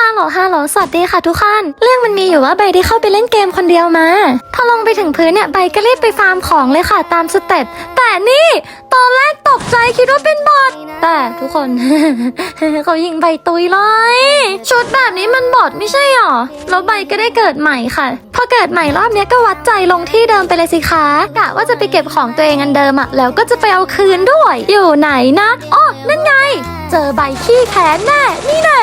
ฮัลโหลฮัลโหลสวัสดีค่ะทุกคนเรื่องมันมีอยู่ว่าใบได้เข้าไปเล่นเกมคนเดียวมา พอลงไปถึงพื้นเนี่ยใบก็รีบไปฟาร์มของเลยค่ะตามสเต็ปแต่นี่ตอนแรกตกใจคิดว่าเป็นบอทแต่ทุกคน เขายิงใบตุยเลยชุดแบบนี้มันบอทไม่ใช่หรอ แล้วใบก็ได้เกิดใหม่ค่ะ พอเกิดใหม่รอบนี้ก็วัดใจลงที่เดิมไปเลยสิคะกะว่าจะไปเก็บของตัวเองอันเดิมอะแล้วก็จะไปเอาคืนด้วย อยู่ไหนนะอ๋อนั่นไง เจอใบขี้แค้นแน่นี่แน่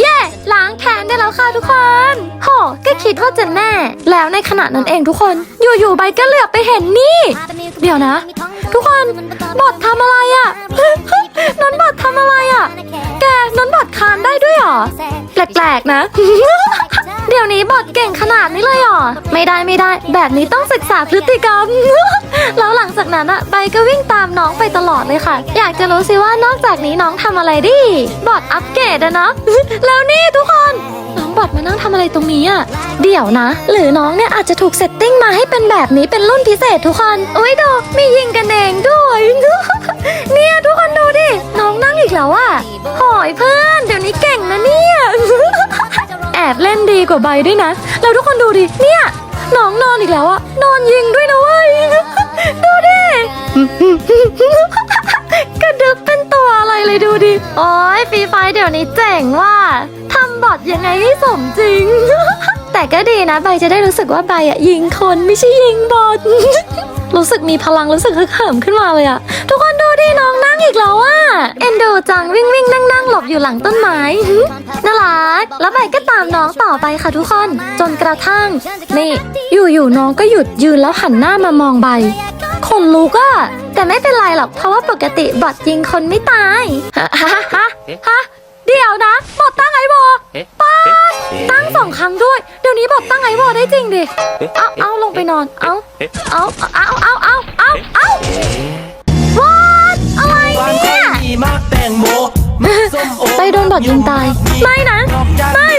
เย่ล้างแค้นได้แล้วค่ะทุกคนโหก็คิดว่าจะแน่ แล้วในขณะนั้นเองทุกคน อยู่ๆใบก็เหลือบไปเห็นนี่ เดี๋ยวนะ ทุกคนบอดทำอะไรอะ่ะนนบอดทำอะไรอะ่ะ แกนนบอดคานได้ด้วยเหรอ แปลกๆนะ เดี๋ยวนี้บอดเก่งขนาดนี้เลยเหรอ ไม่ได้ไม่ได้ แบบนี้ต้องศึกษาพฤติกรรม แล้วหลังจากนั้นอะใบก็วิ่งตามน้องไปตลอดเลยค่ะ อยากจะรู้สิว่านอกจากนี้น้องทำอะไรดิบอดอัปเกรดอะเนาะแล้วนี่ทุกคน น้องบอดมานั่งทำอะไรตรงนี้อะเดี๋ยวนะ หรือน้องเนี่ยอาจจะถูกเซตติ้งมาให้เป็นแบบนี้เป็นรุ่นพิเศษทุกคน อุ้ยดูมียิงกันเองด้วย เนี่ยทุก แอบเล่นดีกว่าใบด้วยนะ แล้วทุกคนดูดิ เนี่ยน้องนอนอีกแล้วอะนอนยิงด้วยนะเว้ย ดูดิ กระดึกเป็นตัวอะไรเลยดูดิ โอ้ยฟรีไฟเดี๋ยวนี้เจ๋งว่ะทำบอทยังไงให้สมจริง แต่ก็ดีนะใบจะได้รู้สึกว่าใบอะยิงคนไม่ใช่ยิงบอทรู้สึกมีพลังรู้สึกฮึกเหิมขึ้นมาเลยอะทุกคนดูดิน้องนั่งอีกแล้วอะเอ จังวิ่งวิ่งนั่งนั่งหลบอยู่หลังต้นไม้น่ารัก แล้วใบก็ตามน้องต่อไปค่ะทุกคน จนกระทั่ง นี่อยู่ๆน้องก็หยุดยืนแล้วหันหน้ามามองใบคนลุกอะแต่ไม่เป็นไรหรอก เพราะว่าปกติบอดยิงคนไม่ตายฮะฮะฮะฮะเดี๋ยวนะบอดตั้งไอ้บอเอ๊ะป้าดเอ๊ะตั้งสองครั้งด้วย เดี๋ยวนี้บอดตั้งไอ้บอได้จริงดิ เอาเอาลงไปนอน เอาเอ๊ะเอาเอาเอาเอาเอาเอา ไปโดนบอดยิงตาย ไม่นะ ไม่